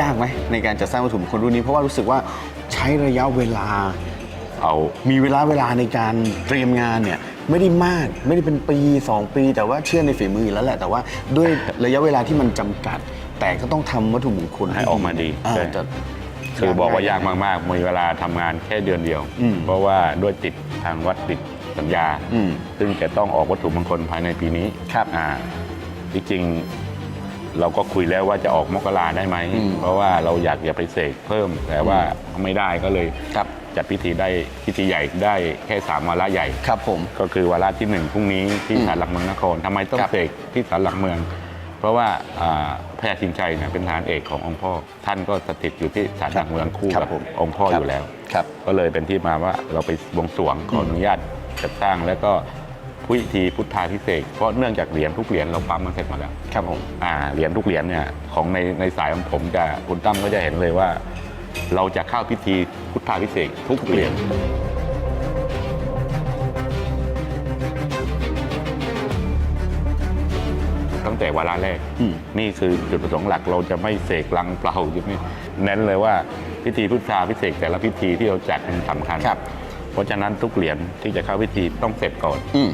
ยากไหมในการจัดสร้างวัตถุมงคลรุ่นนี้เพราะว่ารู้สึกว่าใช้ระยะเวลาเอามีเวลาเวลาในการเตรียมงานเนี่ยไม่ได้มากไม่ได้เป็นปี 2 ปี แต่ว่าเชื่อในฝีมืออยู่แล้วแหละแต่ว่าด้วยระยะเวลาที่มันจำกัด แต่ก็ต้องทำวัตถุมงคลให้ออกมาดีอ่าใช่จะคือบอกว่ายากมากๆ มีเวลาทำงานแค่เดือนเดียวอืมเพราะว่าด้วยติดทางวัดติดสัญญาอืมซึ่งจะต้องออกวัตถุมงคลภายในปีนี้ครับอ่าที่จริง เราก็คุยแล้วว่าจะออกมกราได้ไหม อืมเพราะว่าเราอยากจะไปเสกเพิ่ม แต่ว่าไม่ได้ก็เลยครับ จัดพิธีได้พิธีใหญ่ได้แค่สามวาระใหญ่ ครับผม ก็คือวาระที่หนึ่งพรุ่งนี้ที่อืมศาลหลักเมืองนครทำไมต้องครับ เสกที่ศาลหลักเมือง เพราะว่าอ่าพระยาชิงชัยเนี่ยเป็นทหารเอกขององค์พ่อ ท่านก็สถิตอยู่ที่ศาลหลักเมืองคู่ครักับบผมองค์พ่อครับอยู่แล้ว ครับ ก็เลยเป็นที่มาว่าเราไปบวงสรวงขออนุญาตจัดสร้างแล้วก็ พิธีพุทธาพิเศษกเพราะเนื่องจากเหรียญทุกเหรียญเราปั๊มมาเสร็จหมดแล้วครับผมอ่าเหรียญทุกเหรียญเนี่ยของในในสายของผมจะคุณตั้มก็จะเห็นเลยว่า เราจะเข้าพิธีพุทธาพิเศษกทุกเหรียญตั้งแต่วาระแรกอืมนี่คือจุดประสงค์หลักเราจะไม่เสกลังเปล่าจะไม่เน้นเลยว่าพิธีพุทธาพิเศษกแต่ละพิธีที่เราจัดมันสำคัญครับ เพราะฉะนั้นทุกเหรียญที่จะเข้าพิธีต้องเสร็จก่อนอืม